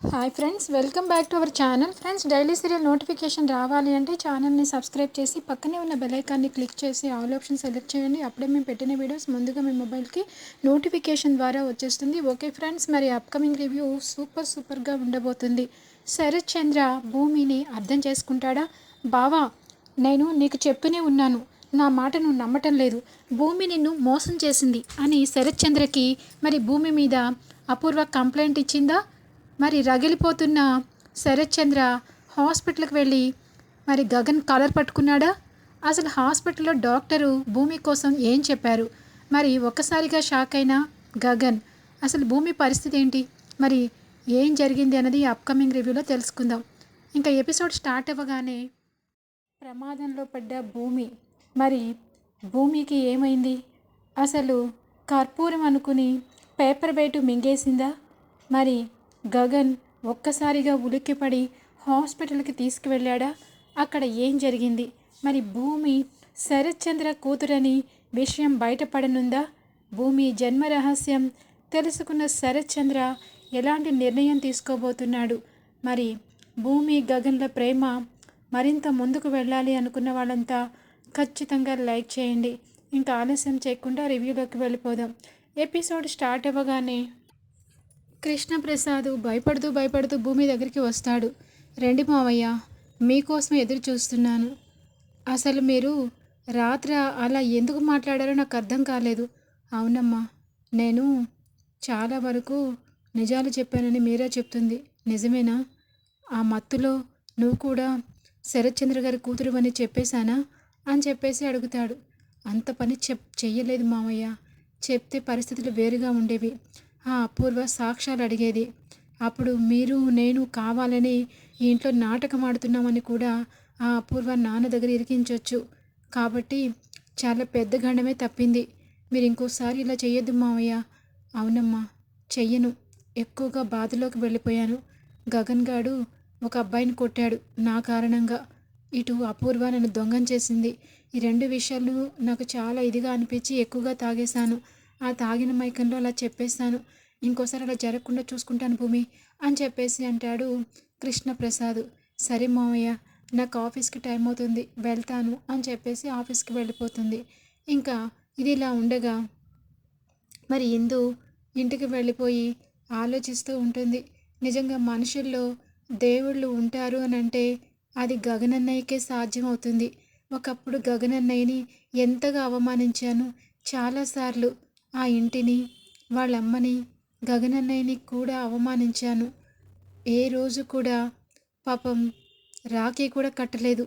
Hi friends welcome back to our channel friends daily serial notification రావాలి అంటే ఛానల్ని subscribe చేసి పక్కనే ఉన్న బెలైకాన్ని క్లిక్ చేసి ఆల్ ఆప్షన్ సెలెక్ట్ చేయండి. అప్పుడే మేము పెట్టిన వీడియోస్ ముందుగా మీ మొబైల్కి నోటిఫికేషన్ ద్వారా వచ్చేస్తుంది. ఓకే ఫ్రెండ్స్ మరి అప్కమింగ్ రివ్యూ సూపర్ సూపర్గా ఉండబోతుంది. శరత్ చంద్ర భూమిని అర్థం చేసుకుంటాడా? బావా నేను నీకు చెప్తూనే ఉన్నాను. నా మాటను నమ్మటం లేదు. భూమి నిన్ను మోసం చేసింది అని శరత్ చంద్రకి మరి భూమి మీద అపూర్వ కంప్లైంట్ ఇచ్చిందా? మరి రగిలిపోతున్న శరత్చంద్ర హాస్పిటల్కి వెళ్ళి మరి గగన్ కాలర్ పట్టుకున్నాడా? అసలు హాస్పిటల్లో డాక్టరు భూమి కోసం ఏం చెప్పారు? మరి ఒక్కసారిగా షాక్ అయిన గగన్ అసలు భూమి పరిస్థితి ఏంటి? మరి ఏం జరిగింది అనేది అప్కమింగ్ రివ్యూలో తెలుసుకుందాం. ఇంకా ఎపిసోడ్ స్టార్ట్ అవ్వగానే ప్రమాదంలో పడ్డ భూమి మరి భూమికి ఏమైంది? అసలు కర్పూరం అనుకుని పేపర్ బయట మింగేసిందా? మరి గగన్ ఒక్కసారిగా ఉలిక్కిపడి హాస్పిటల్కి తీసుకువెళ్ళాడా? అక్కడ ఏం జరిగింది? మరి భూమి శరత్చంద్ర కూతురని విషయం బయటపడనుందా? భూమి జన్మ రహస్యం తెలుసుకున్న శరత్చంద్ర ఎలాంటి నిర్ణయం తీసుకోబోతున్నాడు? మరి భూమి గగన్ల ప్రేమ మరింత ముందుకు వెళ్ళాలి అనుకున్న వాళ్ళంతా ఖచ్చితంగా లైక్ చేయండి. ఇంకా ఆలస్యం చేయకుండా రివ్యూలోకి వెళ్ళిపోదాం. ఎపిసోడ్ స్టార్ట్ అవ్వగానే కృష్ణప్రసాద్ భయపడుతూ భయపడుతూ భూమి దగ్గరికి వస్తాడు. రండి మావయ్య మీకోసం ఎదురు చూస్తున్నాను. అసలు మీరు రాత్రి అలా ఎందుకు మాట్లాడారో నాకు అర్థం కాలేదు. అవునమ్మా నేను చాలా వరకు నిజాలు చెప్పానని మీరే చెప్తుంది. నిజమేనా? ఆ మత్తులో నువ్వు కూడా శరత్చంద్ర గారి కూతురు అని చెప్పేశానా? అని చెప్పేసి అడుగుతాడు. అంత పని చెప్ చెయ్యలేదు మామయ్య చెప్తే పరిస్థితులు వేరుగా ఉండేవి. ఆ అపూర్వ సాక్ష్యాలు అడిగేది. అప్పుడు మీరు నేను కావాలని ఈ ఇంట్లో నాటకం ఆడుతున్నామని కూడా ఆ అపూర్వ నాన్న దగ్గర ఇరికించవచ్చు కాబట్టి చాలా పెద్ద గండమే తప్పింది. మీరు ఇంకోసారి ఇలా చేయొద్దు మావయ్య. అవునమ్మా చెయ్యను. ఎక్కువగా బాధలోకి వెళ్ళిపోయాను. గగన్ గాడు ఒక అబ్బాయిని కొట్టాడు నా కారణంగా. ఇటు అపూర్వ నన్ను దొంగం చేసింది. ఈ రెండు విషయాలు నాకు చాలా ఇదిగా అనిపించి ఎక్కువగా తాగేశాను. ఆ తాగిన మైకంలో అలా చెప్పేస్తాను. ఇంకోసారి అలా జరగకుండా చూసుకుంటాను భూమి అని చెప్పేసి అంటాడు కృష్ణప్రసాద్. సరే మామయ్య నాకు ఆఫీస్కి టైం అవుతుంది వెళ్తాను అని చెప్పేసి ఆఫీస్కి వెళ్ళిపోతుంది. ఇంకా ఇది ఇలా ఉండగా మరి ఇందు ఇంటికి వెళ్ళిపోయి ఆలోచిస్తూ ఉంటుంది. నిజంగా మనుషుల్లో దేవుళ్ళు ఉంటారు అని అంటే అది గగనన్నయ్యకే సాధ్యమవుతుంది. ఒకప్పుడు గగనన్నయ్యని ఎంతగా అవమానించాను. చాలాసార్లు ఆ ఇంటిని వాళ్ళమ్మని గగనన్నయ్యని కూడా అవమానించాను. ఏ రోజు కూడా పాపం రాఖీ కూడా కట్టలేదు.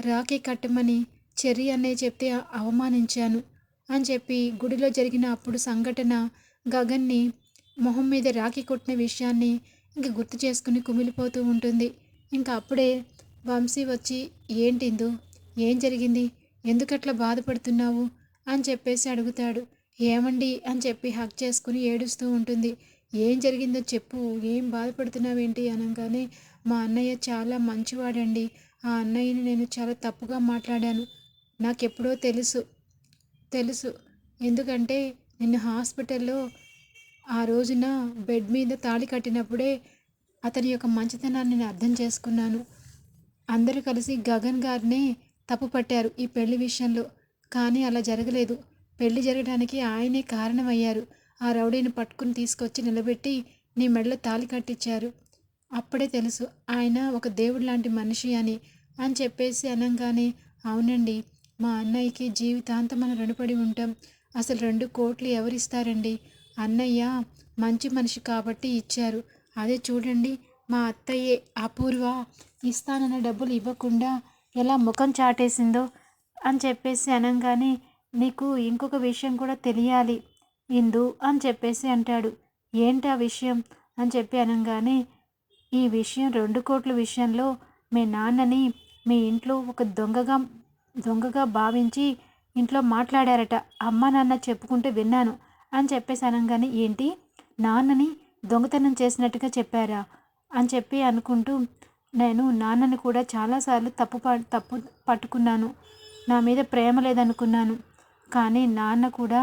రాఖీ కట్టమని చెర్రి అన్నయ్య చెప్తే అవమానించాను అని చెప్పి గుడిలో జరిగిన అప్పుడు సంఘటన గగన్ని మొహం మీద రాఖీ కొట్టిన విషయాన్ని ఇంక గుర్తు చేసుకుని కుమిలిపోతూ ఉంటుంది. ఇంకా అప్పుడే వంశీ వచ్చి ఏంటిందో ఏం జరిగింది? ఎందుకట్లా బాధపడుతున్నావు? అని చెప్పేసి అడుగుతాడు. ఏమండి అని చెప్పి హక్ చేసుకుని ఏడుస్తూ ఉంటుంది. ఏం జరిగిందో చెప్పు ఏం బాధపడుతున్నావేంటి అనగానే మా అన్నయ్య చాలా మంచివాడండి. ఆ అన్నయ్యని నేను చాలా తప్పుగా మాట్లాడాను. నాకెప్పుడో తెలుసు తెలుసు. ఎందుకంటే నిన్ను హాస్పిటల్లో ఆ రోజున బెడ్ మీద తాళి కట్టినప్పుడే అతని యొక్క మంచితనాన్ని నేను అర్థం చేసుకున్నాను. అందరూ కలిసి గగన్ గారినే తప్పు పట్టారు ఈ పెళ్ళి విషయంలో. కానీ అలా జరగలేదు. పెళ్ళి జరగడానికి ఆయనే కారణమయ్యారు. ఆ రౌడీని పట్టుకుని తీసుకొచ్చి నిలబెట్టి నీ మెడలో తాళి కట్టించారు. అప్పుడే తెలుసు ఆయన ఒక దేవుడు లాంటి మనిషి అని. అని చెప్పేసి అనగానే అవునండి మా అన్నయ్యకి జీవితాంతం మనం రుణపడి ఉంటాం. అసలు రెండు కోట్లు ఎవరిస్తారండి? అన్నయ్య మంచి మనిషి కాబట్టి ఇచ్చారు. అదే చూడండి మా అత్తయ్యే అపూర్వ ఇస్తానన్న డబ్బులు ఇవ్వకుండా ఎలా ముఖం చాటేసిందో అని చెప్పేసి అనగానే నీకు ఇంకొక విషయం కూడా తెలియాలి. ఇందు అని చెప్పేసి అంటాడు. ఏంటి ఆ విషయం? అని చెప్పి అనగానే ఈ విషయం రెండు కోట్ల విషయంలో మీ నాన్నని మీ ఇంట్లో ఒక దొంగగా దొంగగా భావించి ఇంట్లో మాట్లాడారట. అమ్మ నాన్న చెప్పుకుంటే విన్నాను అని చెప్పేసి అనగానే ఏంటి? నాన్నని దొంగతనం చేసినట్టుగా చెప్పారా? అని చెప్పి అనుకుంటూ నేను నాన్నని కూడా చాలాసార్లు తప్పు తప్పు పట్టుకున్నాను. నా మీద ప్రేమ లేదనుకున్నాను. కానీ నాన్న కూడా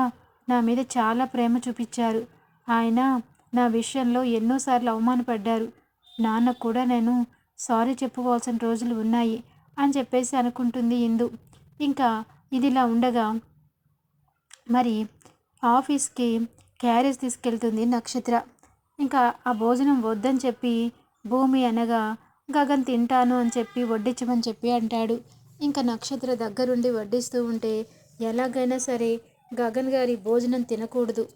నా మీద చాలా ప్రేమ చూపించారు. ఆయన నా విషయంలో ఎన్నోసార్లు అవమానపడ్డారు. నాన్న కూడా నేను సారీ చెప్పుకోవాల్సిన రోజులు ఉన్నాయి అని చెప్పేసి అనుకుంటుంది ఇందు. ఇంకా ఇదిలా ఉండగా మరి ఆఫీస్కి క్యారేజ్ తీసుకెళ్తుంది నక్షత్ర. ఇంకా ఆ భోజనం వద్దని చెప్పి భూమి అనగా గగన్ తింటాను అని చెప్పి వడ్డించమని చెప్పి అంటాడు. ఇంకా నక్షత్ర దగ్గరుండి వడ్డిస్తూ ఉంటే ఎలాగైనా సరే గగన్ గారి భోజనం తినకూడదు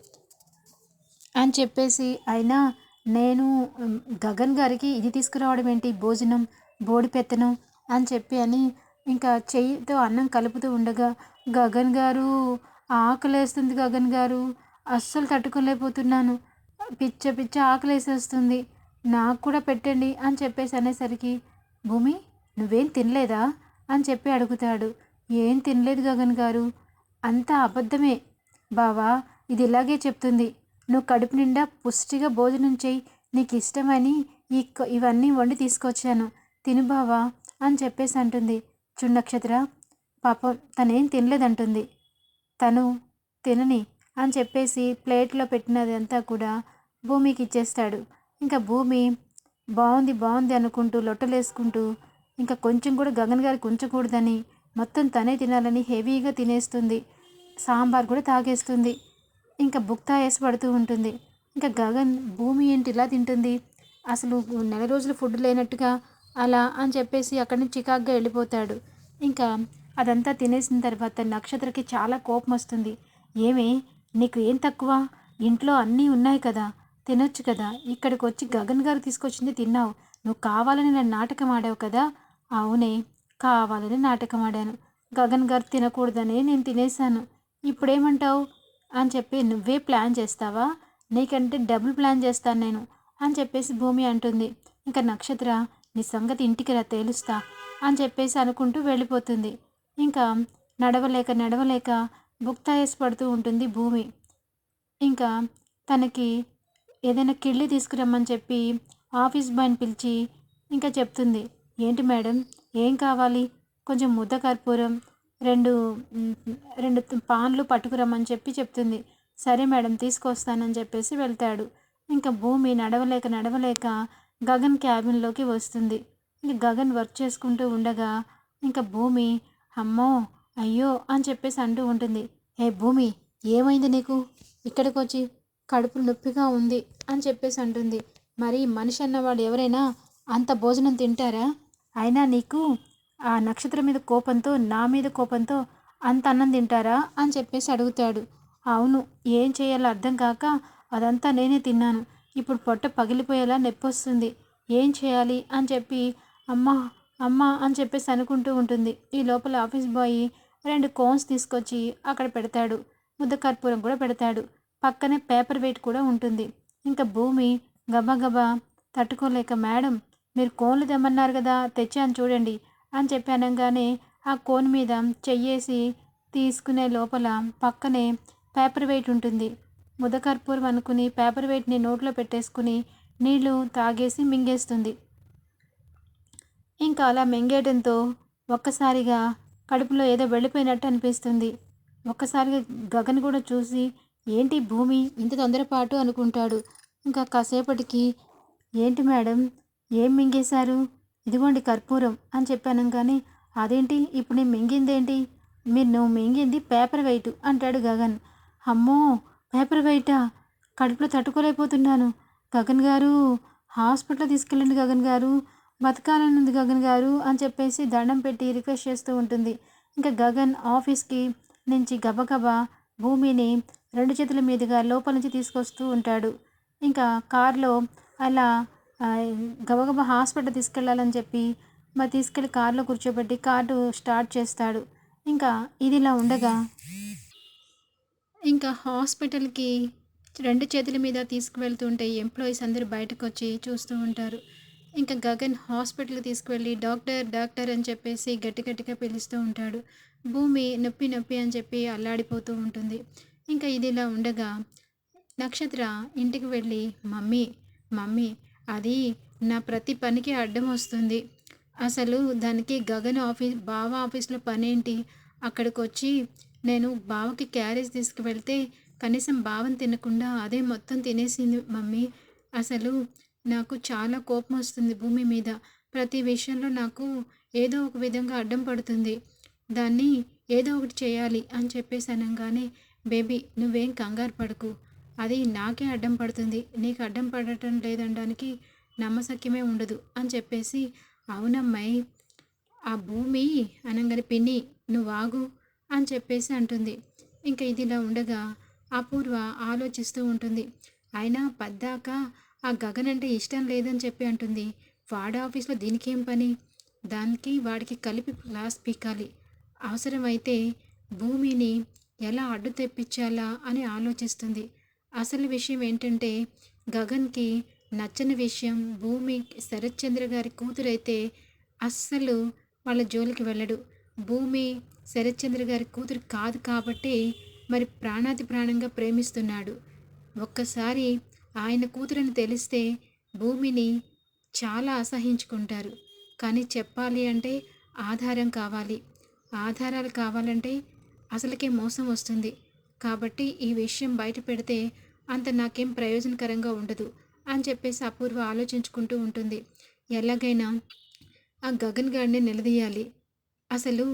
అని చెప్పేసి అయినా నేను గగన్ గారికి ఇది తీసుకురావడం ఏంటి? భోజనం బోడి పెత్తనం అని చెప్పి అని ఇంకా చెయ్యితో అన్నం కలుపుతూ ఉండగా గగన్ గారు ఆకలేస్తుంది గగన్ గారు. అస్సలు తట్టుకోలేకపోతున్నాను. పిచ్చ పిచ్చ ఆకలేసేస్తుంది నాకు కూడా పెట్టండి అని చెప్పేసి అనేసరికి భూమి నువ్వేం తినలేదా? అని చెప్పి అడుగుతాడు. ఏం తినలేదు గగన్ గారు. అంతా అబద్ధమే. బావా ఇది ఇలాగే చెప్తుంది. నువ్వు కడుపు నిండా పుష్టిగా భోజనం చేయి నీకు ఇష్టమని ఈ ఇవన్నీ వండి తీసుకొచ్చాను. తిను బావా అని చెప్పేసి అంటుంది. చుండక్షత్ర నక్షత్ర పాపం తనేం తినలేదంటుంది. తను తినని అని చెప్పేసి ప్లేట్లో పెట్టినది అంతా కూడా భూమికి ఇచ్చేస్తాడు. ఇంకా భూమి బాగుంది బాగుంది అనుకుంటూ లొట్టలేసుకుంటూ ఇంకా కొంచెం కూడా గగన్ గారికి ఉంచకూడదని మొత్తం తనే తినాలని హెవీగా తినేస్తుంది. సాంబార్ కూడా తాగేస్తుంది. ఇంకా బుక్తా వేసి పడుతూ ఉంటుంది. ఇంకా గగన్ భూమి ఏంటి ఇలా తింటుంది? అసలు నెల రోజులు ఫుడ్ లేనట్టుగా అలా అని చెప్పేసి అక్కడి నుంచి చికాగ్గా వెళ్ళిపోతాడు. ఇంకా అదంతా తినేసిన తర్వాత నక్షత్రకి చాలా కోపం వస్తుంది. ఏమి నీకు ఏం తక్కువ? ఇంట్లో అన్నీ ఉన్నాయి కదా. తినొచ్చు కదా. ఇక్కడికి వచ్చి గగన్ గారు తీసుకొచ్చింది తిన్నావు. నువ్వు కావాలని నేను నాటకం ఆడావు కదా. అవునే. కావాలని నాటకం ఆడాను గగన్ గారు తినకూడదని నేను తినేశాను. ఇప్పుడేమంటావు? అని చెప్పి నువ్వే ప్లాన్ చేస్తావా? నీకంటే డబుల్ ప్లాన్ చేస్తాను నేను అని చెప్పేసి భూమి అంటుంది. ఇంకా నక్షత్ర నీ సంగతి ఇంటికి రా తేలుస్తా అని చెప్పేసి అనుకుంటూ వెళ్ళిపోతుంది. ఇంకా నడవలేక నడవలేక బుక్తాయేసి పడుతూ ఉంటుంది భూమి. ఇంకా తనకి ఏదైనా కిళ్ళి తీసుకురమ్మని చెప్పి ఆఫీస్ బాయ్ని పిలిచి ఇంకా చెప్తుంది. ఏంటి మేడం? ఏం కావాలి? కొంచెం ముద్ద కర్పూరం రెండు రెండు పాన్లు పట్టుకురమ్మని చెప్పి చెప్తుంది. సరే మేడం తీసుకొస్తానని చెప్పేసి వెళ్తాడు. ఇంకా భూమి నడవలేక నడవలేక గగన్ క్యాబిన్లోకి వస్తుంది. ఇంక గగన్ వర్క్ చేసుకుంటూ ఉండగా ఇంకా భూమి అమ్మో అయ్యో అని చెప్పేసి అంటూ ఉంటుంది. ఏ భూమి ఏమైంది నీకు? ఇక్కడికి వచ్చి కడుపు నొప్పిగా ఉంది అని చెప్పేసి అంటుంది. మరి మనిషి అన్నవాడు ఎవరైనా అంత భోజనం తింటారా? అయినా నీకు ఆ నక్షత్రం మీద కోపంతో నా మీద కోపంతో అంత అన్నం తింటారా అని చెప్పేసి అడుగుతాడు. అవును ఏం చేయాలో అర్థం కాక అదంతా నేనే తిన్నాను. ఇప్పుడు పొట్ట పగిలిపోయేలా నొప్పి వస్తుంది ఏం చేయాలి అని చెప్పి అమ్మ అమ్మ అని చెప్పేసి అనుకుంటూ ఉంటుంది. ఈ లోపల ఆఫీస్ బాయ్ రెండు కోన్స్ తీసుకొచ్చి అక్కడ పెడతాడు. ముద్ద కర్పూరం కూడా పెడతాడు. పక్కనే పేపర్ వెయిట్ కూడా ఉంటుంది. ఇంకా భూమి గబగబా తట్టుకోలేక మేడం మీరు కోన్లు తెమ్మన్నారు కదా తెచ్చాను చూడండి అని చెప్పి అనగానే ఆ కోన్ మీద చెయ్యేసి తీసుకునే లోపల పక్కనే పేపర్ వెయిట్ ఉంటుంది. ముదకర్పూరం అనుకుని పేపర్ వెయిట్ని నోట్లో పెట్టేసుకుని నీళ్ళు తాగేసి మింగేస్తుంది. ఇంకా అలా మింగేయడంతో ఒక్కసారిగా కడుపులో ఏదో వెళ్ళిపోయినట్టు అనిపిస్తుంది. ఒక్కసారిగా గగన్ కూడా చూసి ఏంటి భూమి ఇంత తొందరపాటు అనుకుంటాడు. ఇంకా కాసేపటికి ఏంటి మేడం ఏం మింగేశారు? ఇదిగోండి కర్పూరం అని చెప్పాను కానీ అదేంటి? ఇప్పుడు నేను మింగిందేంటి? మీరు నువ్వు మింగింది పేపర్ వెయిట్ అంటాడు గగన్. అమ్మో! పేపర్ వెయిటా కడుపులో తట్టుకోలేకపోతున్నాను. గగన్ గారు హాస్పిటల్ తీసుకెళ్ళండి గగన్ గారు. బతకాలనుంది గగన్ గారు అని చెప్పేసి దండం పెట్టి రిక్వెస్ట్ చేస్తూ ఉంటుంది. ఇంకా గగన్ ఆఫీస్కి నుంచి గబగబా భూమిని రెండు చేతుల మీదుగా లోపల నుంచి తీసుకొస్తూ ఉంటాడు. ఇంకా కారులో అలా గబగబా హాస్పిటల్ తీసుకెళ్ళాలని చెప్పి మరి తీసుకెళ్ళి కారులో కూర్చోబెట్టి కారు స్టార్ట్ చేస్తాడు. ఇంకా ఇదిలా ఉండగా ఇంకా హాస్పిటల్కి రెండు చేతుల మీద తీసుకువెళ్తుంటే ఎంప్లాయీస్ అందరూ బయటకు వచ్చి చూస్తూ ఉంటారు. ఇంకా గగన్ హాస్పిటల్కి తీసుకువెళ్ళి డాక్టర్ డాక్టర్ అని చెప్పేసి గట్టి గట్టిగా పిలుస్తూ ఉంటాడు. భూమి నొప్పి నొప్పి అని చెప్పి అల్లాడిపోతూ ఉంటుంది. ఇంకా ఇది ఇలా ఉండగా నక్షత్ర ఇంటికి వెళ్ళి మమ్మీ మమ్మీ అది నా ప్రతి పనికి అడ్డం వస్తుంది. అసలు దానికి గగన్ ఆఫీస్ బావ ఆఫీస్లో పనేంటి? అక్కడికి వచ్చి నేను బావకి క్యారేజ్ తీసుకువెళ్తే కనీసం బావని తినకుండా అదే మొత్తం తినేసింది మమ్మీ. అసలు నాకు చాలా కోపం వస్తుంది భూమి మీద. ప్రతి విషయంలో నాకు ఏదో ఒక విధంగా అడ్డం పడుతుంది. దాన్ని ఏదో ఒకటి చేయాలి అని చెప్పేసి అనగానే బేబీ నువ్వేం కంగారు పడకు. అది నాకే అడ్డం పడుతుంది. నీకు అడ్డం పడటం లేదనడానికి నమ్మసక్యమే ఉండదు అని చెప్పేసి అవునమ్మాయి ఆ భూమి అనగానే పిన్ని నువ్వు ఆగు అని చెప్పేసి అంటుంది. ఇంకా ఇదిలా ఉండగా అపూర్వ ఆలోచిస్తూ ఉంటుంది. అయినా పద్దాక ఆ గగన్ అంటే ఇష్టం లేదని చెప్పి అంటుంది. వాడ ఆఫీస్లో దీనికేం పని? దానికి వాడికి కలిపి క్లాస్ పీకాలి. అవసరమైతే భూమిని ఎలా అడ్డు తెప్పించాలా అని ఆలోచిస్తుంది. అసలు విషయం ఏంటంటే గగన్కి నచ్చని విషయం భూమి శరత్చంద్ర గారి కూతురైతే అస్సలు వాళ్ళ జోలికి వెళ్ళడు. భూమి శరత్చంద్ర గారి కూతురు కాదు కాబట్టి మరి ప్రాణాతి ప్రాణంగా ప్రేమిస్తున్నాడు. ఒక్కసారి ఆయన కూతురని తెలిస్తే భూమిని చాలా అసహించుకుంటారు. కానీ చెప్పాలి అంటే ఆధారం కావాలి. ఆధారాలు కావాలంటే అసలుకే మోసం వస్తుంది. కాబట్టి ఈ విషయం బయట పెడితే అంత నాకేం ప్రయోజనకరంగా ఉండదు అని చెప్పేసి అపూర్వ ఆలోచించుకుంటూ ఉంటుంది. ఎలాగైనా ఆ గగన్ గారిని నిలదీయాలి. అసలు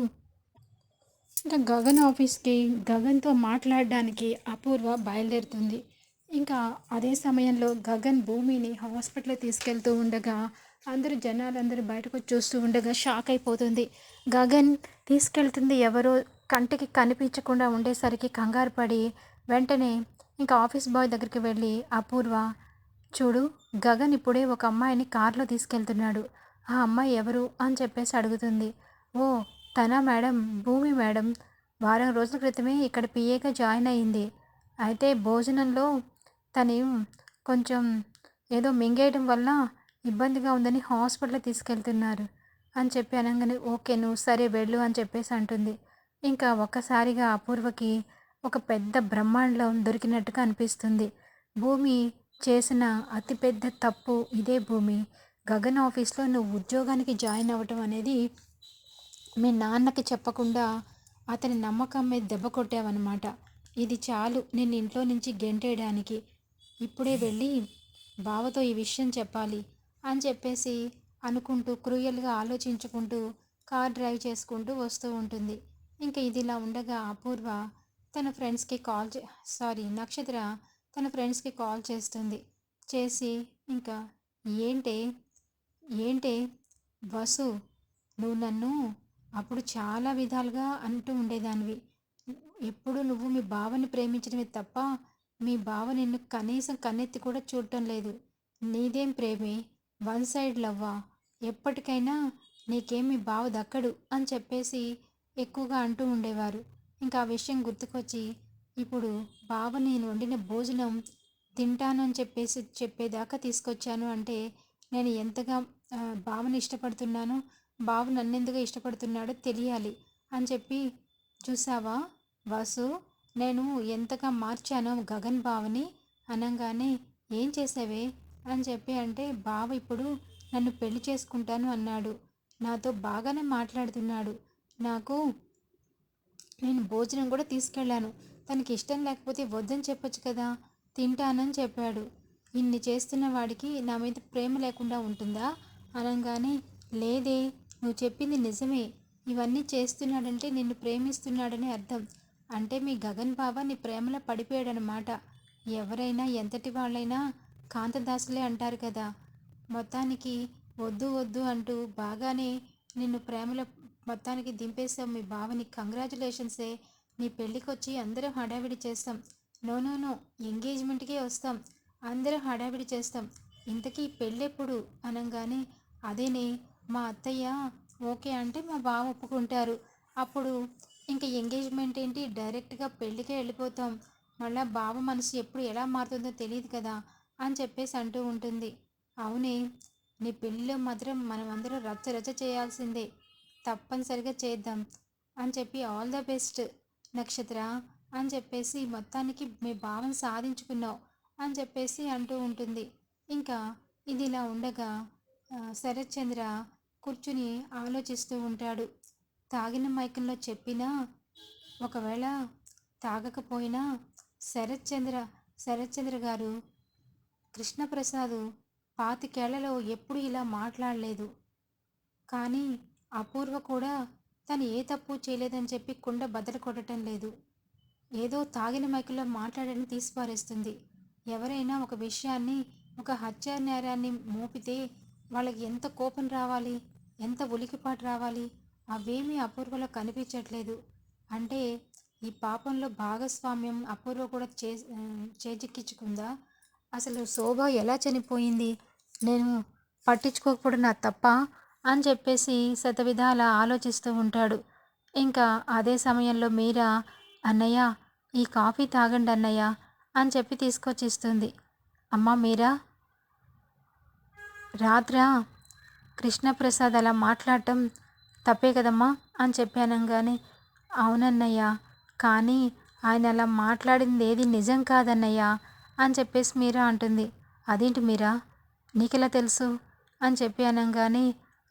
ఇంకా గగన్ ఆఫీస్కి గగన్తో మాట్లాడడానికి అపూర్వ బయలుదేరుతుంది. ఇంకా అదే సమయంలో గగన్ భూమిని హాస్పిటల్ తీసుకెళ్తూ ఉండగా అందరూ జనాలందరూ బయటకు చూస్తూ ఉండగా షాక్ అయిపోతుంది. గగన్ తీసుకెళ్తుంది ఎవరో కంటికి కనిపించకుండా ఉండేసరికి కంగారు పడి వెంటనే ఇంకా ఆఫీస్ బాయ్ దగ్గరికి వెళ్ళి అపూర్వ చూడు గగన్ ఇప్పుడే ఒక అమ్మాయిని కారులో తీసుకెళ్తున్నాడు. ఆ అమ్మాయి ఎవరు? అని చెప్పేసి అడుగుతుంది. ఓ తన మేడం? భూమి మేడం? వారం రోజుల క్రితమే ఇక్కడ పిఏగా జాయిన్ అయింది. అయితే భోజనంలో తను కొంచెం ఏదో మింగేయడం వల్ల ఇబ్బందిగా ఉందని హాస్పిటల్ తీసుకెళ్తున్నారు. అని చెప్పి అనగానే ఓకే నువ్వు సరే వెళ్ళు అని చెప్పేసి అంటుంది. ఇంకా ఒక్కసారిగా అపూర్వకి ఒక పెద్ద బ్రహ్మాండం దొరికినట్టుగా అనిపిస్తుంది. భూమి చేసిన అతిపెద్ద తప్పు ఇదే భూమి. గగన్ ఆఫీస్లో నువ్వు ఉద్యోగానికి జాయిన్ అవ్వటం అనేది మీ నాన్నకి చెప్పకుండా అతని నమ్మకం మీద దెబ్బ కొట్టావన్నమాట. ఇది చాలు నేను ఇంట్లో నుంచి గెంటేయడానికి. ఇప్పుడే వెళ్ళి బావతో ఈ విషయం చెప్పాలి అని చెప్పేసి అనుకుంటూ క్రూయల్గా ఆలోచించుకుంటూ కార్ డ్రైవ్ చేసుకుంటూ వస్తూ ఉంటుంది. ఇంకా ఇదిలా ఉండగా అపూర్వ తన ఫ్రెండ్స్కి కాల్ చే సారీ నక్షత్ర తన ఫ్రెండ్స్కి కాల్ చేస్తుంది. చేసి ఇంకా ఏంటే ఏంటే వసు నువ్వు నన్ను అప్పుడు చాలా విధాలుగా అంటూ ఉండేదానివి. ఎప్పుడు నువ్వు మీ బావని ప్రేమించడమే తప్ప మీ బావ నిన్ను కనీసం కన్నెత్తి కూడా చూడటం లేదు. నీదేం ప్రేమే? వన్ సైడ్ లవ్వా? ఎప్పటికైనా నీకేం మీ బావ దక్కడు అని చెప్పేసి ఎక్కువగా అంటూ ఉండేవారు. ఇంకా ఆ విషయం గుర్తుకొచ్చి ఇప్పుడు బావ నేను వండిన భోజనం తింటానని చెప్పేసి చెప్పేదాకా తీసుకొచ్చాను అంటే నేను ఎంతగా బావని ఇష్టపడుతున్నానో బావ నన్నెందుకు ఇష్టపడుతున్నాడో తెలియాలి అని చెప్పి చూసావా వాసు నేను ఎంతగా మార్చానో గగన్ బావని అనగానే ఏం చేసావే అని చెప్పి అంటే బావ ఇప్పుడు నన్ను పెళ్ళి చేసుకుంటాను అన్నాడు. నాతో బాగానే మాట్లాడుతున్నాడు. నాకు నేను భోజనం కూడా తీసుకెళ్ళాను. తనకి ఇష్టం లేకపోతే వద్దని చెప్పొచ్చు కదా తింటానని చెప్పాడు. ఇన్ని చేస్తున్న వాడికి నా మీద ప్రేమ లేకుండా ఉంటుందా? అనగానే లేదే నువ్వు చెప్పింది నిజమే. ఇవన్నీ చేస్తున్నాడంటే నిన్ను ప్రేమిస్తున్నాడని అర్థం. అంటే మీ గగన్ బావ నీ ప్రేమలో పడిపోయాడనమాట ఎవరైనా ఎంతటి వాళ్ళైనా కాంతదాసులే అంటారు కదా. మొత్తానికి వద్దు వద్దు అంటూ బాగానే నిన్ను ప్రేమలో మొత్తానికి దింపేసాం మీ బావని. కంగ్రాచులేషన్సే. నీ పెళ్ళికొచ్చి అందరం హడావిడి చేస్తాం. No no no. ఎంగేజ్మెంట్కే వస్తాం. అందరం హడావిడి చేస్తాం. ఇంతకీ పెళ్ళెప్పుడు? అనగానే. అదేనే. మా అత్తయ్య ఓకే అంటే మా బావ ఒప్పుకుంటారు. అప్పుడు ఇంకా ఎంగేజ్మెంట్ ఏంటి? డైరెక్ట్గా పెళ్ళికే వెళ్ళిపోతాం. మళ్ళీ బావ మనసు ఎప్పుడు ఎలా మారుతుందో తెలియదు కదా అని చెప్పేసి అంటూ ఉంటుంది. అవునే. నీ పెళ్ళిలో మాత్రం మనం అందరం రచ్చ రచ్చ చేయాల్సిందే. తప్పనిసరిగా చేద్దాం అని చెప్పి ఆల్ ద బెస్ట్ నక్షత్ర అని చెప్పేసి మొత్తానికి మీ భావం సాధించుకున్నావు అని చెప్పేసి అంటూ ఉంటుంది. ఇంకా ఇది ఇలా ఉండగా శరత్చంద్ర శరత్ చంద్ర కూర్చుని ఆలోచిస్తూ ఉంటాడు. తాగిన మైకంలో చెప్పినా ఒకవేళ తాగకపోయినా శరత్ చంద్ర శరత్ చంద్ర గారు కృష్ణప్రసాద్ పాతికేళ్ళలో ఎప్పుడు ఇలా మాట్లాడలేదు. కానీ అపూర్వ కూడా తను ఏ తప్పు చేయలేదని చెప్పి కుండ బద్దలు కొట్టడం లేదు. ఏదో తాగిన మైకులో మాట్లాడని తీసిపారేస్తుంది. ఎవరైనా ఒక విషయాన్ని ఒక హత్యా నేరాన్ని మోపితే వాళ్ళకి ఎంత కోపం రావాలి ఎంత ఉలికిపాటు రావాలి అవేమీ అపూర్వలో కనిపించట్లేదు. అంటే ఈ పాపంలో భాగస్వామ్యం అపూర్వ కూడా చే చేజిక్కించుకుందా? అసలు శోభ ఎలా చనిపోయింది? నేను పట్టించుకోకపోవడం నా తప్ప? అని చెప్పేసి శతవిధాల ఆలోచిస్తూ ఉంటాడు. ఇంకా అదే సమయంలో మీరా అన్నయ్య ఈ కాఫీ తాగండి అన్నయ్య అని చెప్పి తీసుకొచ్చి ఇస్తుంది అమ్మ మీరా? రాత్ర? కృష్ణప్రసాద్ అలా మాట్లాడటం తప్పే కదమ్మా అని చెప్పానంగానే అవునన్నయ్య కానీ ఆయన అలా మాట్లాడింది ఏది నిజం కాదన్నయ్య అని చెప్పేసి మీరా అంటుంది. అదేంటి మీరా? నీకెలా తెలుసు? అని చెప్పి అనగానే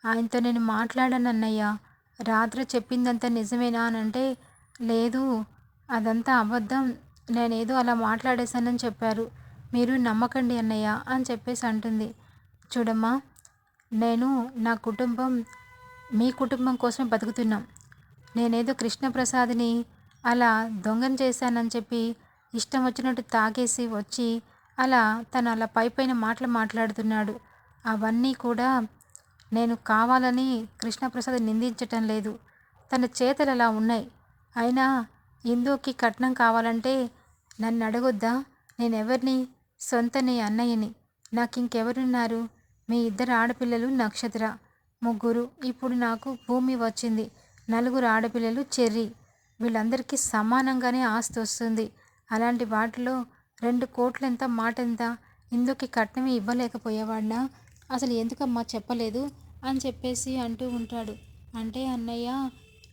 ఆయనతో నేను మాట్లాడాను అన్నయ్య. రాత్రి చెప్పిందంతా నిజమేనా అని అంటే లేదు అదంతా అబద్ధం. నేనేదో అలా మాట్లాడేశానని చెప్పారు. మీరు నమ్మకండి అన్నయ్య అని చెప్పేసి అంటుంది. చూడమ్మా నేను నా కుటుంబం మీ కుటుంబం కోసమే బతుకుతున్నాం. నేనేదో కృష్ణప్రసాద్ని అలా దొంగను చేశానని చెప్పి ఇష్టం వచ్చినట్టు తాగేసి వచ్చి అలా తను అలా పై పైన మాటలు మాట్లాడుతున్నాడు. అవన్నీ కూడా నేను కావాలని కృష్ణప్రసాద్ నిందించటం లేదు. తన చేతలు అలా ఉన్నాయి. అయినా ఇందుకి కట్నం కావాలంటే నన్ను అడగొద్దా నేను ఎవరిని సొంత నీ అన్నయ్యని. నాకు ఇంకెవరున్నారు మీ ఇద్దరు ఆడపిల్లలు నక్షత్ర. ముగ్గురు. ఇప్పుడు నాకు భూమి వచ్చింది. నలుగురు ఆడపిల్లలు చెర్రి. వీళ్ళందరికీ సమానంగానే ఆస్తి వస్తుంది. అలాంటి వాటిలో రెండు కోట్లు ఎంత మాట ఎంత ఇందుకి కట్నమే ఇవ్వలేకపోయేవాడినా? అసలు ఎందుకమ్మా చెప్పలేదు? అని చెప్పేసి అంటూ ఉంటాడు. అంటే అన్నయ్య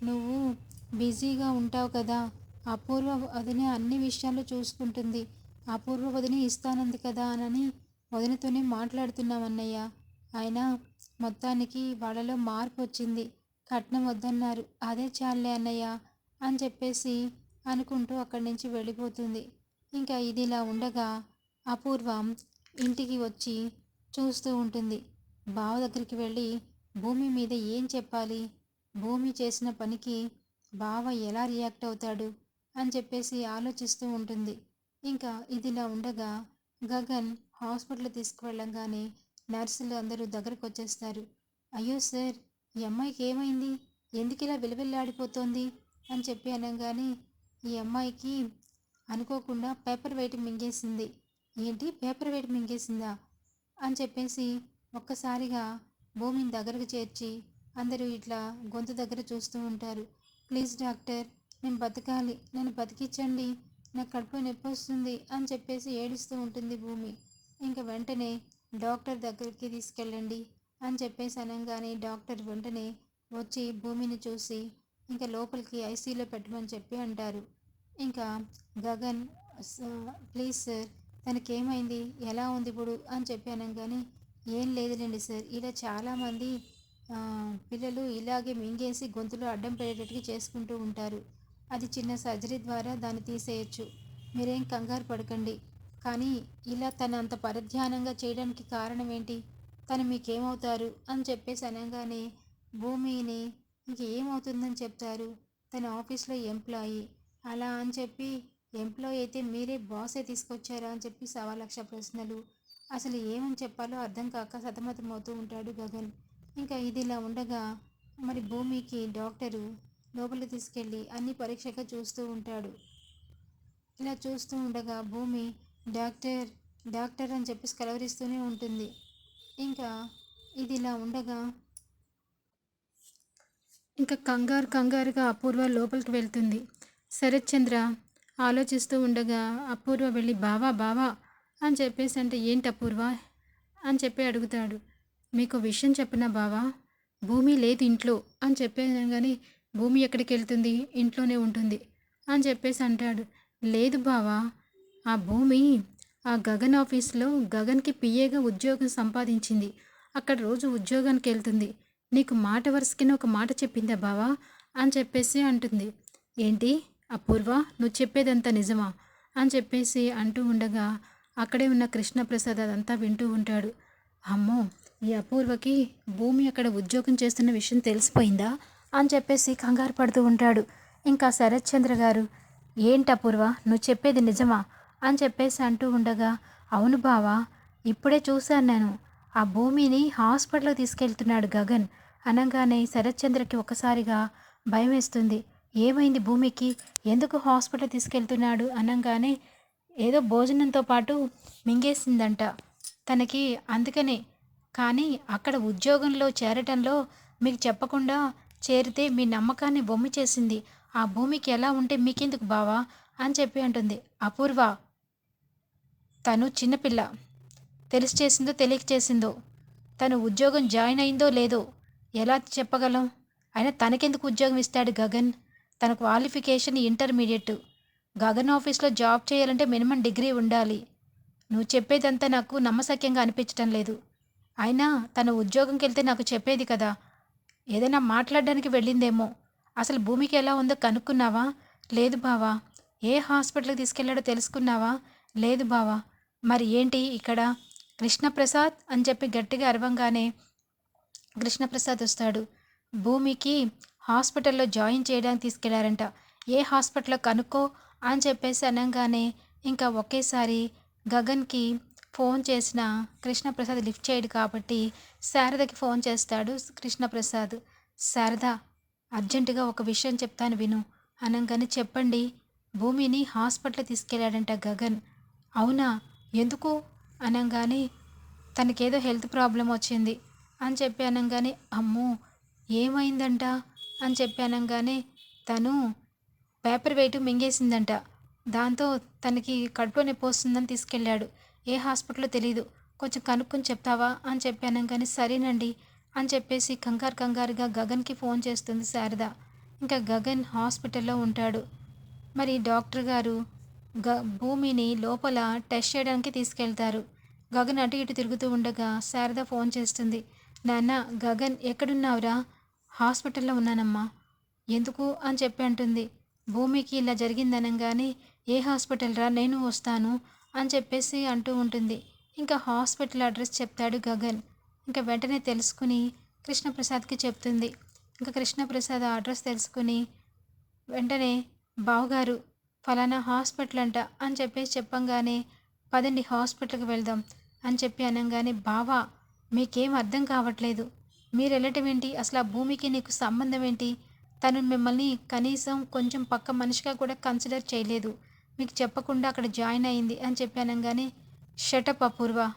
నువ్వు బిజీగా ఉంటావు కదా. అపూర్వ వదిన అన్ని విషయాలు చూసుకుంటుంది. అపూర్వ వదిన ఇస్తానంది కదా అని వదినతోనే మాట్లాడుతున్నాం అన్నయ్య. అయినా మొత్తానికి వాళ్ళలో మార్పు వచ్చింది. కట్నం వద్దన్నారు. అదే చాలే అన్నయ్య అని చెప్పేసి అనుకుంటూ అక్కడి నుంచి వెళ్ళిపోతుంది. ఇంకా ఇదిలా ఉండగా అపూర్వం ఇంటికి వచ్చి చూస్తూ ఉంటుంది. బావ దగ్గరికి వెళ్ళి భూమి మీద ఏం చెప్పాలి? భూమి చేసిన పనికి బావ ఎలా రియాక్ట్ అవుతాడు? అని చెప్పేసి ఆలోచిస్తూ ఉంటుంది. ఇంకా ఇదిలా ఉండగా గగన్ హాస్పిటల్ తీసుకువెళ్ళంగానే నర్సులు అందరూ దగ్గరకు వచ్చేస్తారు అయ్యో సార్ ఈ అమ్మాయికి ఏమైంది? ఎందుకు ఇలా విలువెల్లాడిపోతోంది? అని చెప్పి అనగానే ఈ అమ్మాయికి అనుకోకుండా పేపర్ వెయిట్ మింగేసింది. ఏంటి? పేపర్ వెయిట్ మింగేసిందా? అని చెప్పేసి ఒక్కసారిగా భూమిని దగ్గరకు చేర్చి అందరూ ఇట్లా గొంతు దగ్గర చూస్తూ ఉంటారు. ప్లీజ్ డాక్టర్ నేను బతకాలి. నన్ను బతికించండి నాకు కడుపు నొప్పి వస్తుంది అని చెప్పేసి ఏడుస్తూ ఉంటుంది భూమి. ఇంకా వెంటనే డాక్టర్ దగ్గరికి తీసుకెళ్ళండి అని చెప్పేసి అనగానే డాక్టర్ వెంటనే వచ్చి భూమిని చూసి ఇంకా లోపలికి ఐసీలో పెట్టమని చెప్పి అంటారు. ఇంకా గగన్ ప్లీజ్ సార్ తనకేమైంది? ఎలా ఉంది ఇప్పుడు? అని చెప్పి అనగానే ఏం లేదులేండి సార్. ఇలా చాలామంది పిల్లలు ఇలాగే మింగేసి గొంతులో అడ్డం పడేటట్టుగా చేసుకుంటూ ఉంటారు. అది చిన్న సర్జరీ ద్వారా దాన్ని తీసేయచ్చు. మీరేం కంగారు పడకండి. కానీ ఇలా తను అంత పరధ్యానంగా చేయడానికి కారణం ఏంటి? తను మీకేమవుతారు? అని చెప్పేసి అనగానే భూమిని ఇంకేమవుతుందని చెప్తారు? తన ఆఫీస్లో ఎంప్లాయీ. అలా అని చెప్పి ఎంప్లాయీ అయితే మీరే బాసే తీసుకొచ్చారా? అని చెప్పి సవా లక్ష ప్రశ్నలు. అసలు ఏమని చెప్పాలో అర్థం కాక సతమతం అవుతూ ఉంటాడు గగన్. ఇంకా ఇది ఇలా ఉండగా మరి భూమికి డాక్టరు లోపలికి తీసుకెళ్ళి అన్ని పరీక్షగా చూస్తూ ఉంటాడు. ఇలా చూస్తూ ఉండగా భూమి డాక్టర్ డాక్టర్ అని చెప్పేసి కలవరిస్తూనే ఉంటుంది. ఇంకా ఇది ఇలా ఉండగా ఇంకా కంగారు కంగారుగా అపూర్వ లోపలికి వెళ్తుంది. శరత్ చంద్ర ఆలోచిస్తూ ఉండగా అపూర్వ వెళ్ళి బావా బావా అని చెప్పేసి అంటే ఏంటి అపూర్వ? అని చెప్పి అడుగుతాడు. మీకు విషయం చెప్పిన బావా? భూమి లేదు ఇంట్లో. అని చెప్పాను కానీ భూమి ఎక్కడికి వెళ్తుంది? ఇంట్లోనే ఉంటుంది. అని చెప్పేసి అంటాడు. లేదు బావా ఆ భూమి ఆ గగన్ ఆఫీస్లో గగన్కి పిఏగా ఉద్యోగం సంపాదించింది. అక్కడ రోజు ఉద్యోగానికి వెళ్తుంది. నీకు మాట వరుసకిన ఒక మాట చెప్పిందా బావా? అని చెప్పేసి అంటుంది. ఏంటి? అపూర్వ నువ్వు చెప్పేదంతా నిజమా? అని చెప్పేసి అంటూ ఉండగా అక్కడే ఉన్న కృష్ణప్రసాద్ అదంతా వింటూ ఉంటాడు. అమ్మో ఈ అపూర్వకి భూమి అక్కడ ఉద్యోగం చేస్తున్న విషయం తెలిసిపోయిందా? అని చెప్పేసి కంగారు పడుతూ ఉంటాడు. ఇంకా శరత్ చంద్ర గారు ఏంటి అపూర్వ నువ్వు చెప్పేది నిజమా? అని చెప్పేసి అంటూ ఉండగా అవును బావా ఇప్పుడే చూశాను నేను. ఆ భూమిని హాస్పిటల్కి తీసుకెళ్తున్నాడు గగన్. అనగానే శరత్చంద్రకి ఒకసారిగా భయం వేస్తుంది. ఏమైంది భూమికి? ఎందుకు హాస్పిటల్ తీసుకెళ్తున్నాడు? అనగానే ఏదో భోజనంతో పాటు మింగేసిందంట. తనకి అందుకనే. కానీ అక్కడ ఉద్యోగంలో చేరటంలో మీకు చెప్పకుండా చేరితే మీ నమ్మకాన్ని బొమ్మ చేసింది. ఆ భూమికి ఎలా ఉంటే మీకెందుకు బావా? అని చెప్పి అంటుంది. అపూర్వ. తను చిన్నపిల్ల. తెలిసి చేసిందో తెలియక చేసిందో. తను ఉద్యోగం జాయిన్ అయిందో లేదో ఎలా చెప్పగలం? అయినా తనకెందుకు ఉద్యోగం ఇస్తాడు గగన్? తన క్వాలిఫికేషన్ ఇంటర్మీడియట్. గగన్ ఆఫీస్లో జాబ్ చేయాలంటే మినిమం డిగ్రీ ఉండాలి. నువ్వు చెప్పేదంతా నాకు నమ్మశక్యంగా అనిపించటం లేదు. అయినా తన ఉద్యోగంకి వెళ్తే నాకు చెప్పేది కదా. ఏదైనా మాట్లాడడానికి వెళ్ళిందేమో. అసలు భూమికి ఎలా ఉందో కనుక్కున్నావా? లేదు బావా. ఏ హాస్పిటల్కి తీసుకెళ్ళాడో తెలుసుకున్నావా? లేదు బావా. మరి ఏంటి ఇక్కడ? కృష్ణప్రసాద్ అని చెప్పి గట్టిగా అరవంగానే కృష్ణప్రసాద్ వస్తాడు. భూమికి హాస్పిటల్లో జాయిన్ చేయడానికి తీసుకెళ్ళారంట. ఏ హాస్పిటల్లో కనుక్కో? అని చెప్పేసి అనగానే ఇంకా ఒకేసారి గగన్కి ఫోన్ చేసిన కృష్ణప్రసాద్ లిఫ్ట్ చేయడు కాబట్టి శారదకి ఫోన్ చేస్తాడు కృష్ణప్రసాద్. శారద అర్జెంటుగా ఒక విషయం చెప్తాను విను. అనగానే చెప్పండి. భూమిని హాస్పిటల్ తీసుకెళ్ళాడంట గగన్. అవునా? ఎందుకు అనగానే తనకేదో హెల్త్ ప్రాబ్లం వచ్చింది అని చెప్పి అనగానే అమ్మో ఏమైందంట అని చెప్పి అనగానే తను పేపర్ వెయిట్ మింగేసిందంట. దాంతో తనకి కడుపులో నొప్పి వస్తుందని తీసుకెళ్ళాడు. ఏ హాస్పిటల్లో తెలీదు. కొంచెం కనుక్కొని చెప్తావా? అని చెప్పాను కానీ సరేనండి అని చెప్పేసి కంగారు కంగారుగా గగన్కి ఫోన్ చేస్తుంది శారద. ఇంకా గగన్ హాస్పిటల్లో ఉంటాడు. మరి డాక్టర్ గారు గ భూమిని లోపల టెస్ట్ చేయడానికి తీసుకెళ్తారు. గగన్ అటు ఇటు తిరుగుతూ ఉండగా శారద ఫోన్ చేస్తుంది. నాన్న గగన్ ఎక్కడున్నావురా? హాస్పిటల్లో ఉన్నానమ్మా. ఎందుకు? అని చెప్పి అంటుంది. భూమికి ఇలా జరిగిందనగానే ఏ హాస్పిటల్ రా నేను వస్తాను అని చెప్పేసి అంటూ ఉంటుంది. ఇంకా హాస్పిటల్ అడ్రస్ చెప్తాడు గగన్. ఇంకా వెంటనే తెలుసుకుని కృష్ణప్రసాద్కి చెప్తుంది. ఇంకా కృష్ణప్రసాద్ అడ్రస్ తెలుసుకుని వెంటనే బావగారు ఫలానా హాస్పిటల్ అంట అని చెప్పేసి చెప్పంగానే పదండి హాస్పిటల్కి వెళ్దాం అని చెప్పి అనగానే బావా మీకేం అర్థం కావట్లేదు. మీరు వెళ్ళటం ఏంటి? అసలు ఆ భూమికి నీకు సంబంధం ఏంటి? తను మిమ్మల్ని కనీసం కొంచెం పక్క మనిషిగా కూడా కన్సిడర్ చేయలేదు. మీకు చెప్పకుండా అక్కడ జాయిన్ అయింది అని చెప్పాను కానీ షటప్ అపూర్వ.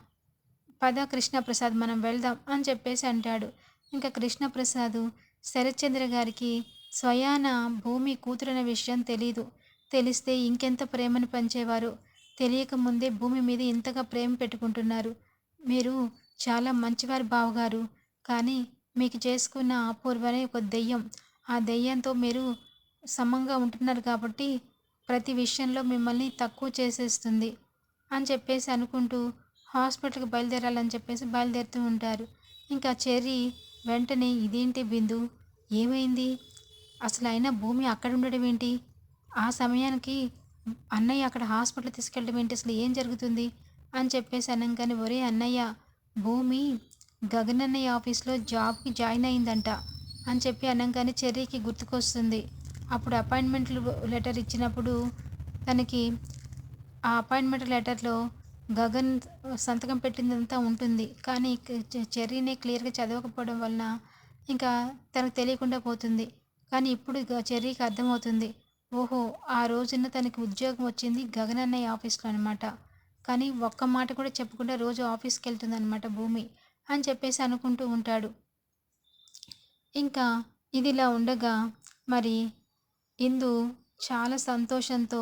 పద కృష్ణప్రసాద్ మనం వెళ్దాం అని చెప్పేసి అంటాడు. ఇంకా కృష్ణప్రసాద్ శరత్చంద్ర గారికి స్వయాన భూమి కూతురన్న విషయం తెలీదు. తెలిస్తే ఇంకెంత ప్రేమను పంచేవారు. తెలియక ముందే భూమి మీద ఇంతగా ప్రేమ పెట్టుకుంటున్నారు. మీరు చాలా మంచివారు బావగారు. కానీ మీకు చేసుకున్న అపూర్వ అనే ఒక దెయ్యం. ఆ దెయ్యంతో మీరు సమంగా ఉంటున్నారు కాబట్టి ప్రతి విషయంలో మిమ్మల్ని తక్కువ చేసేస్తుంది అని చెప్పేసి అనుకుంటూ హాస్పిటల్కి బయలుదేరాలని చెప్పేసి బయలుదేరుతూ ఉంటారు. ఇంకా చెర్రీ వెంటనే ఇదేంటి బిందు? ఏమైంది? అసలు అయినా భూమి అక్కడ ఉండడం ఏంటి? ఆ సమయానికి అన్నయ్య అక్కడ హాస్పిటల్ తీసుకెళ్ళడం ఏంటి? అసలు ఏం జరుగుతుంది? అని చెప్పేసి అనగానే ఒరే అన్నయ్య భూమి గగనన్నయ్య ఆఫీస్లో జాబ్కి జాయిన్ అయిందంట. అని చెప్పి అనగానే చెర్రీకి గుర్తుకొస్తుంది. అప్పుడు అపాయింట్మెంట్ లెటర్ ఇచ్చినప్పుడు తనకి ఆ అపాయింట్మెంట్ లెటర్లో గగన్ సంతకం పెట్టిందంతా ఉంటుంది. కానీ చె- చెర్రీనే క్లియర్గా చదవకపోవడం వలన ఇంకా తనకు తెలియకుండా పోతుంది. కానీ ఇప్పుడు చెర్రీకి అర్థమవుతుంది. ఓహో ఆ రోజున తనకి ఉద్యోగం వచ్చింది గగన్ అన్నయ్య ఆఫీస్లో అనమాట కానీ ఒక్క మాట కూడా చెప్పకుండా రోజు ఆఫీస్కి వెళ్తుంది అనమాట భూమి అని చెప్పేసి అనుకుంటూ ఉంటాడు. ఇంకా ఇదిలా ఉండగా మరి ఇందు చాలా సంతోషంతో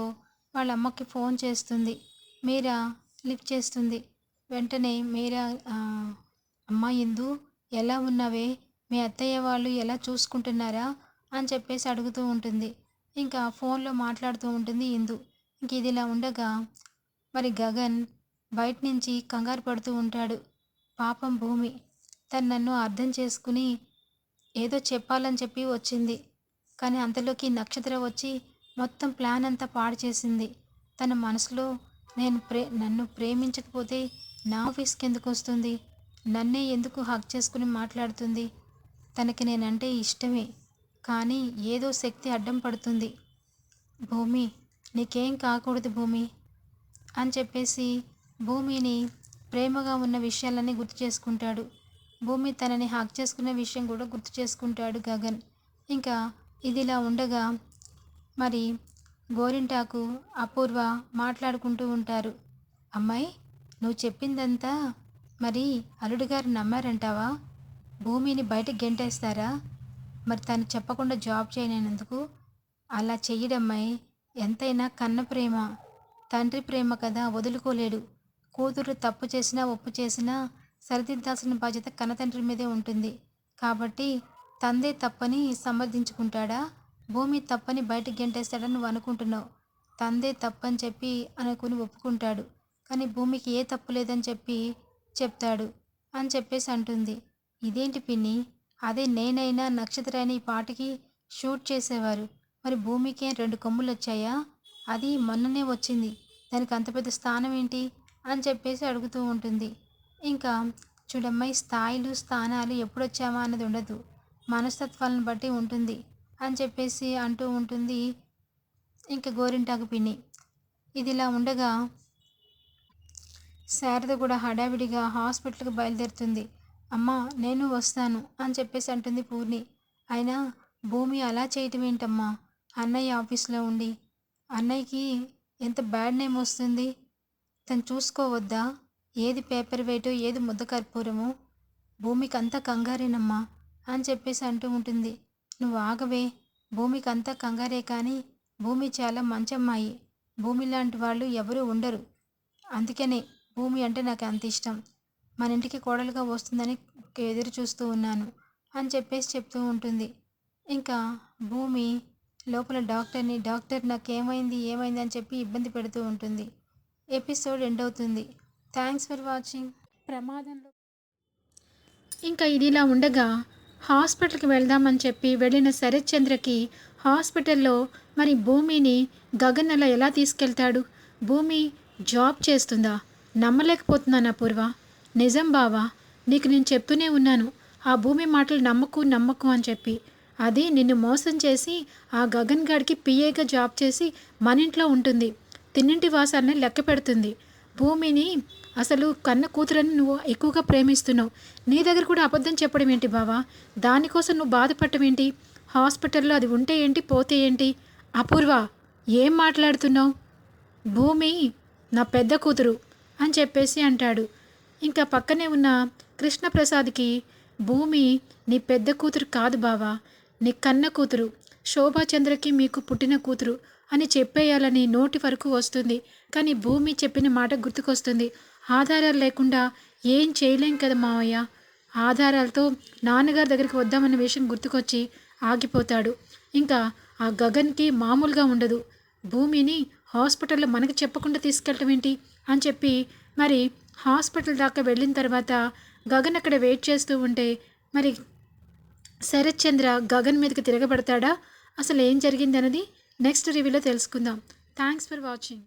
వాళ్ళ అమ్మకి ఫోన్ చేస్తుంది. మీరా? లిఫ్ట్ చేస్తుంది. వెంటనే మీరా అమ్మ ఇందు ఎలా ఉన్నావే? మీ అత్తయ్య వాళ్ళు ఎలా చూసుకుంటున్నారా? అని చెప్పేసి అడుగుతూ ఉంటుంది. ఇంకా ఫోన్లో మాట్లాడుతూ ఉంటుంది ఇందు. ఇంక ఇదిలా ఉండగా మరి గగన్ బయట నుంచి కంగారు పడుతూ ఉంటాడు. పాపం భూమి తను నన్ను అర్థం చేసుకుని ఏదో చెప్పాలని చెప్పి వచ్చింది. కానీ అంతలోకి నక్షత్రం వచ్చి మొత్తం ప్లాన్ అంతా పాడు చేసింది. తన మనసులో నేను ప్రే నన్ను ప్రేమించకపోతే నా ఆఫీస్కి ఎందుకు వస్తుంది? నన్నే ఎందుకు హక్ చేసుకుని మాట్లాడుతుంది? తనకి నేనంటే ఇష్టమే. కానీ ఏదో శక్తి అడ్డం పడుతుంది. భూమి నీకేం కాకూడదు భూమి అని చెప్పేసి భూమిని ప్రేమగా ఉన్న విషయాలన్నీ గుర్తు చేసుకుంటాడు. భూమి తనని హాక్ చేసుకున్న విషయం కూడా గుర్తు చేసుకుంటాడు గగన్. ఇంకా ఇదిలా ఉండగా మరి గోరింటాకు అపూర్వ మాట్లాడుకుంటూ ఉంటారు. అమ్మాయి నువ్వు చెప్పిందంతా మరి అల్లుడు గారు నమ్మారంటావా? భూమిని బయట గెంటేస్తారా? మరి తను చెప్పకుండా జాబ్ చేయనందుకు అలా చెయ్యడమ్మాయి ఎంతైనా కన్న ప్రేమ. తండ్రి ప్రేమ కదా వదులుకోలేడు. కూతురు తప్పు చేసినా ఒప్పు చేసినా సరిదిద్దాల్సిన బాధ్యత కన్నతండ్రి మీదే ఉంటుంది. కాబట్టి తందే తప్పని సమర్థించుకుంటాడా భూమి తప్పని బయటికి గెంటేస్తాడని నువ్వు అనుకుంటున్నావు. తందే తప్పని చెప్పి అనుకుని ఒప్పుకుంటాడు. కానీ భూమికి ఏ తప్పు లేదని చెప్పి చెప్తాడు అని చెప్పేసి అంటుంది. ఇదేంటి పిన్ని? అదే నేనైనా అయిన ఈ పాటకి షూట్ చేసేవారు. మరి భూమికి రెండు కొమ్ములు వచ్చాయా? అది మొన్ననే వచ్చింది. దానికి అంత పెద్ద స్థానం ఏంటి? అని చెప్పేసి అడుగుతూ ఉంటుంది. ఇంకా చూడమ్మాయి స్థాయిలు స్థానాలు ఎప్పుడు వచ్చామా అన్నది ఉండదు. మనస్తత్వాలను బట్టి ఉంటుంది అని చెప్పేసి అంటూ ఉంటుంది ఇంకా గోరింటాకు పిన్ని. ఇదిలా ఉండగా శారద కూడా హడావిడిగా హాస్పిటల్కి బయలుదేరుతుంది. అమ్మా నేను వస్తాను అని చెప్పేసి అంటుంది పూర్ణి. అయినా భూమి అలా చేయటం ఏంటమ్మా? అన్నయ్య ఆఫీస్లో ఉండి అన్నయ్యకి ఎంత బ్యాడ్ నేమ్ వస్తుంది? తను చూసుకోవద్దా ఏది పేపర్ వెయిట్ ఏది ముద్ద కర్పూరము భూమికంతా కంగారేనమ్మా అని చెప్పేసి అంటూ ఉంటుంది. నువ్వు ఆగవే భూమికంతా కంగారే కానీ భూమి చాలా మంచమ్మాయి. భూమి లాంటి వాళ్ళు ఎవరూ ఉండరు. అందుకనే భూమి అంటే నాకు అంత ఇష్టం. మన ఇంటికి కోడలుగా వస్తుందని ఎదురు చూస్తూ ఉన్నాను అని చెప్పేసి చెప్తూ ఉంటుంది. ఇంకా భూమి లోపల డాక్టర్ని డాక్టర్ నాకు ఏమైంది ఏమైంది అని చెప్పి ఇబ్బంది పెడుతూ ఉంటుంది. ఎపిసోడ్ ఎండ్ అవుతుంది. థ్యాంక్స్ ఫర్ వాచింగ్ ప్రమాదంలో ఇంకా ఇదిలా ఉండగా హాస్పిటల్కి వెళ్దామని చెప్పి వెళ్ళిన శరత్ చంద్రకి హాస్పిటల్లో మరి భూమిని గగన్ అలా ఎలా తీసుకెళ్తాడు? భూమి జాబ్ చేస్తుందా? నమ్మలేకపోతున్నాను అపూర్వ నిజం బావా నీకు నేను చెప్తూనే ఉన్నాను ఆ భూమి మాటలు నమ్మకు నమ్మకు అని చెప్పి. అది నిన్ను మోసం చేసి ఆ గగన్ గాడికి పిఏగా జాబ్ చేసి మన ఇంట్లో ఉంటుంది. తిన్నింటి వాసాన్ని లెక్క పెడుతుంది. భూమిని అసలు కన్న కూతురని నువ్వు ఎక్కువగా ప్రేమిస్తున్నావు. నీ దగ్గర కూడా అబద్ధం చెప్పడం ఏంటి బావా? దానికోసం నువ్వు బాధపడటం ఏంటి? హాస్పిటల్లో అది ఉంటే ఏంటి? పోతే ఏంటి? అపూర్వ ఏం మాట్లాడుతున్నావు? భూమి నా పెద్ద కూతురు అని చెప్పేసి అంటాడు. ఇంకా పక్కనే ఉన్న కృష్ణప్రసాద్కి భూమి నీ పెద్ద కూతురు కాదు బావా. నీ కన్న కూతురు శోభాచంద్రకి మీకు పుట్టిన కూతురు. అని చెప్పేయాలని నోటి వరకు వస్తుంది. కానీ భూమి చెప్పిన మాట గుర్తుకొస్తుంది. ఆధారాలు లేకుండా ఏం చేయలేం కదా మావయ్య. ఆధారాలతో నాన్నగారి దగ్గరికి వద్దామన్న విషయం గుర్తుకొచ్చి ఆగిపోతాడు. ఇంకా ఆ గగన్కి మామూలుగా ఉండదు. భూమిని హాస్పిటల్లో మనకు చెప్పకుండా తీసుకెళ్ళటం ఏంటి అని చెప్పి మరి హాస్పిటల్ దాకా వెళ్ళిన తర్వాత గగన్ అక్కడ వెయిట్ చేస్తూ ఉంటే మరి శరత్ చంద్ర గగన్ మీదకి తిరగబడతాడా? అసలు ఏం జరిగింది అన్నది నెక్స్ట్ రివ్యూలో తెలుసుకుందాం. Thanks for watching.